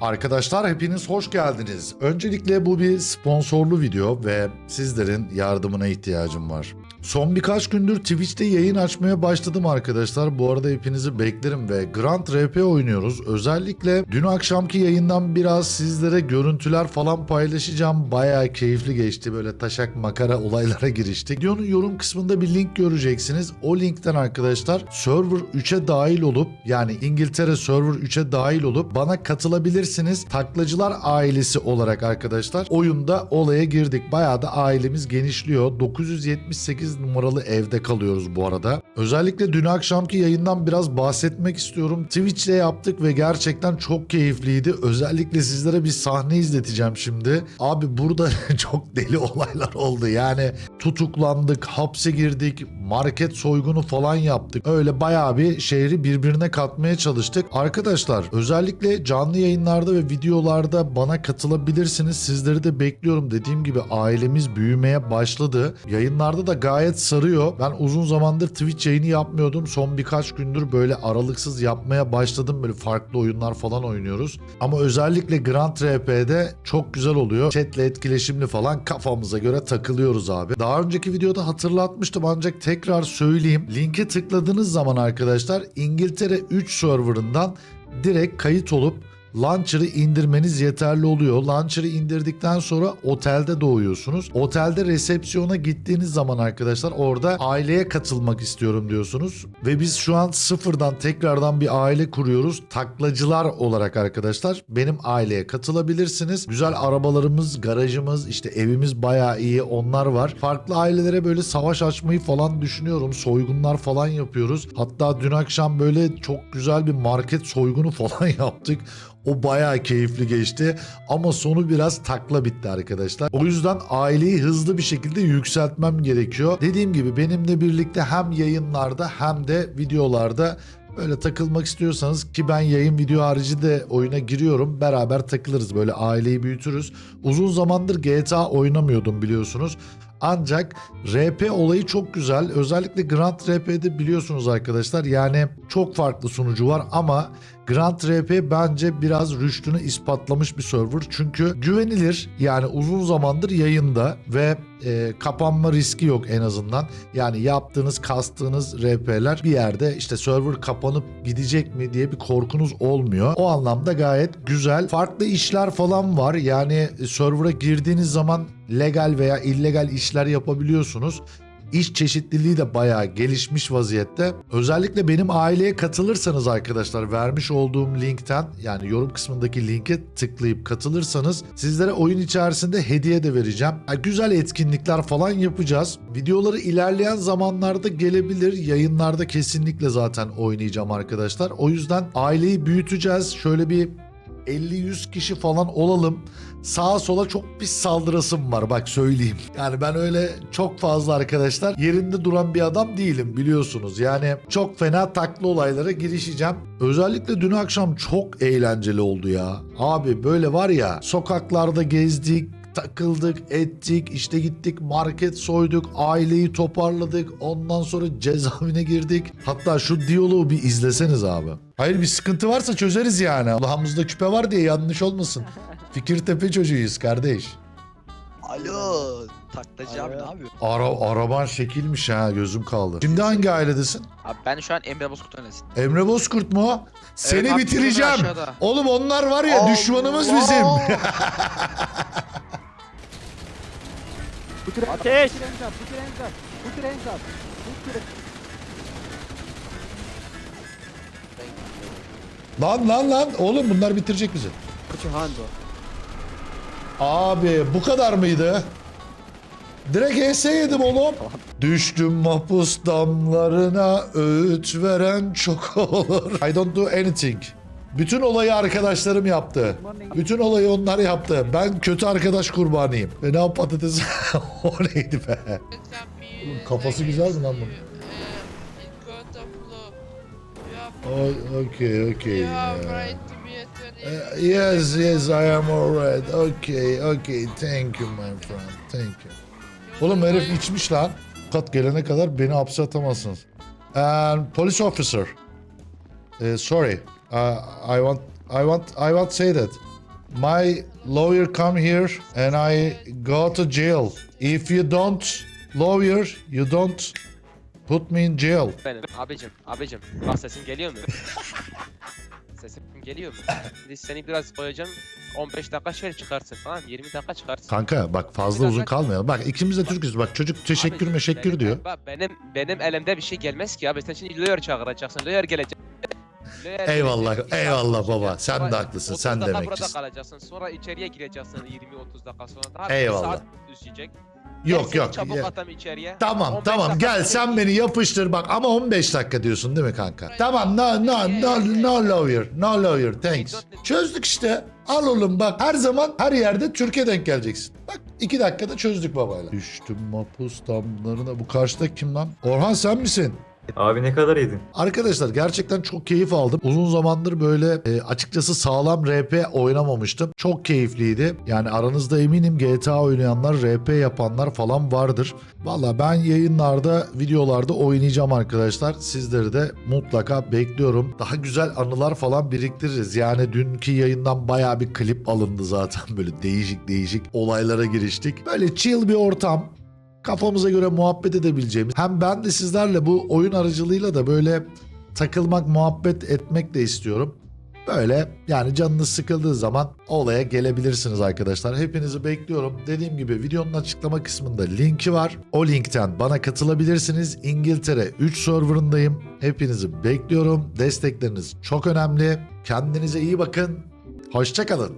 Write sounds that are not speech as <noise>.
Arkadaşlar hepiniz hoş geldiniz. Öncelikle bu bir sponsorlu video ve sizlerin yardımına ihtiyacım var. Son birkaç gündür Twitch'te yayın açmaya başladım arkadaşlar. Bu arada hepinizi beklerim ve Grand RP oynuyoruz. Özellikle dün akşamki yayından biraz sizlere görüntüler falan paylaşacağım. Bayağı keyifli geçti. Böyle taşak makara <laughs> olaylara giriştik. Videonun yorum kısmında bir link göreceksiniz. O linkten arkadaşlar server 3'e dahil olup yani İngiltere server 3'e dahil olup bana katılabilirsiniz. Taklacılar ailesi olarak arkadaşlar oyunda olaya girdik. Bayağı da ailemiz genişliyor. 978 numaralı evde kalıyoruz bu arada. Özellikle dün akşamki yayından biraz bahsetmek istiyorum. Twitch'te yaptık ve gerçekten çok keyifliydi. Özellikle sizlere bir sahne izleteceğim şimdi. Abi burada <laughs> çok deli olaylar oldu. Yani tutuklandık, hapse girdik, market soygunu falan yaptık. Öyle bayağı bir şehri birbirine katmaya çalıştık. Arkadaşlar özellikle canlı yayınlarda ve videolarda bana katılabilirsiniz. Sizleri de bekliyorum. Dediğim gibi ailemiz büyümeye başladı. Yayınlarda da gayet sarıyor. Ben uzun zamandır Twitch yayını yapmıyordum. Son birkaç gündür böyle aralıksız yapmaya başladım. Böyle farklı oyunlar falan oynuyoruz. Ama özellikle Grand RP'de çok güzel oluyor. Chatle etkileşimli falan kafamıza göre takılıyoruz abi. Daha önceki videoda hatırlatmıştım ancak tekrar söyleyeyim. Linke tıkladığınız zaman arkadaşlar İngiltere 3 serverından direkt kayıt olup Launcher'ı indirmeniz yeterli oluyor. Launcher'ı indirdikten sonra otelde doğuyorsunuz. Otelde resepsiyona gittiğiniz zaman arkadaşlar orada aileye katılmak istiyorum diyorsunuz. Ve biz şu an sıfırdan tekrardan bir aile kuruyoruz. Taklacılar olarak arkadaşlar benim aileye katılabilirsiniz. Güzel arabalarımız, garajımız, işte evimiz bayağı iyi onlar var. Farklı ailelere böyle savaş açmayı falan düşünüyorum. Soygunlar falan yapıyoruz. Hatta dün akşam böyle çok güzel bir market soygunu <laughs> falan yaptık. O bayağı keyifli geçti ama sonu biraz takla bitti arkadaşlar. O yüzden aileyi hızlı bir şekilde yükseltmem gerekiyor. Dediğim gibi benimle birlikte hem yayınlarda hem de videolarda Böyle takılmak istiyorsanız ki ben yayın video harici de oyuna giriyorum. Beraber takılırız böyle aileyi büyütürüz. Uzun zamandır GTA oynamıyordum biliyorsunuz. Ancak RP olayı çok güzel. Özellikle Grand RP'de biliyorsunuz arkadaşlar yani çok farklı sunucu var ama Grand RP bence biraz rüştünü ispatlamış bir server. Çünkü güvenilir yani uzun zamandır yayında ve e, kapanma riski yok en azından. Yani yaptığınız kastığınız RP'ler bir yerde işte server kapanıp gidecek mi diye bir korkunuz olmuyor. O anlamda gayet güzel. Farklı işler falan var. Yani server'a girdiğiniz zaman legal veya illegal işler yapabiliyorsunuz. İş çeşitliliği de bayağı gelişmiş vaziyette. Özellikle benim aileye katılırsanız arkadaşlar vermiş olduğum linkten yani yorum kısmındaki linke tıklayıp katılırsanız sizlere oyun içerisinde hediye de vereceğim. Ha, güzel etkinlikler falan yapacağız. Videoları ilerleyen zamanlarda gelebilir. Yayınlarda kesinlikle zaten oynayacağım arkadaşlar. O yüzden aileyi büyüteceğiz. Şöyle bir 50-100 kişi falan olalım. Sağa sola çok pis saldırasım var bak söyleyeyim. Yani ben öyle çok fazla arkadaşlar yerinde duran bir adam değilim biliyorsunuz. Yani çok fena taklı olaylara girişeceğim. Özellikle dün akşam çok eğlenceli oldu ya. Abi böyle var ya sokaklarda gezdik, takıldık, ettik, işte gittik market soyduk, aileyi toparladık, ondan sonra cezaevine girdik. Hatta şu diyaloğu bir izleseniz abi. Hayır bir sıkıntı varsa çözeriz yani. Allah'ımızda küpe var diye yanlış olmasın. <laughs> Fikirtepe çocuğuyuz kardeş. Alo. Taklacı abi ne yapıyor? Ara, araban şekilmiş ha gözüm kaldı. Şimdi hangi ailedesin? Abi ben şu an Emre Bozkurt ailesinde. Emre Bozkurt mu? Seni abi, bitireceğim. aşağıda. Oğlum onlar var ya düşmanımız bizim. <laughs> Your Ateş! Up, put your hands up, put your hands up. Put your... lan lan lan oğlum bunlar bitirecek bizi. Put your hand up. Abi bu kadar mıydı? Direkt HS yedim oğlum. Düştüm mahpus damlarına öğüt veren çok olur. I don't do anything. Bütün olayı arkadaşlarım yaptı. Bütün olayı onlar yaptı. Ben kötü arkadaş kurbanıyım. Ve ne yap patates? <laughs> o neydi be? Oğlum kafası güzel mi lan bunun? Oh, okay, okay. You have yeah. right to be a 20. Uh, yes, yes, I am alright. Okay, okay. Thank you, my friend. Thank you. Oğlum herif içmiş lan. Kat gelene kadar beni hapse atamazsınız. And police officer. Uh, sorry. Uh, I want, I want, I want say that. my lawyer come here and I go to jail. If you don't lawyer, you don't put me in jail. Benim. Abicim, abicim. Bak sesim geliyor mu? <laughs> sesim geliyor mu? Şimdi seni biraz koyacağım. 15 dakika şöyle çıkarsın mı? 20 dakika çıkarsın. Kanka bak fazla uzun aç. kalmayalım. Bak ikimiz de Türk'üz. Bak çocuk teşekkür Abicim, meşekkür benim- diyor. Bak benim benim elimde bir şey gelmez ki abi. Sen şimdi lawyer çağıracaksın. Lawyer gelecek. Eyvallah, bir eyvallah saat baba. Sen de haklısın, 30 sen de dakika emekçisin. burada kalacaksın. Sonra içeriye gireceksin 20-30 dakika sonra. Daha Eyvallah. Bir saat düşecek. Yok yok. Çabuk ya- atam içeriye. Tamam 15 tamam dakika gel sen beni yapıştır bak ama 15 dakika diyorsun değil mi kanka? Tamam no no no no lawyer no lawyer thanks. Çözdük işte. Al oğlum bak her zaman her yerde Türkiye denk geleceksin. Bak iki dakikada çözdük babayla. Düştüm mapus damlarına. Bu karşıda kim lan? Orhan sen misin? Abi ne kadar yedin? Arkadaşlar gerçekten çok keyif aldım. Uzun zamandır böyle e, açıkçası sağlam RP oynamamıştım. Çok keyifliydi. Yani aranızda eminim GTA oynayanlar, RP yapanlar falan vardır. Valla ben yayınlarda, videolarda oynayacağım arkadaşlar. Sizleri de mutlaka bekliyorum. Daha güzel anılar falan biriktiririz. Yani dünkü yayından baya bir klip alındı zaten. <laughs> Böyle değişik değişik olaylara giriştik. Böyle chill bir ortam kafamıza göre muhabbet edebileceğimiz hem ben de sizlerle bu oyun aracılığıyla da böyle takılmak, muhabbet etmek de istiyorum. Böyle yani canınız sıkıldığı zaman olaya gelebilirsiniz arkadaşlar. Hepinizi bekliyorum. Dediğim gibi videonun açıklama kısmında linki var. O linkten bana katılabilirsiniz. İngiltere 3 serverındayım. Hepinizi bekliyorum. Destekleriniz çok önemli. Kendinize iyi bakın. Hoşçakalın.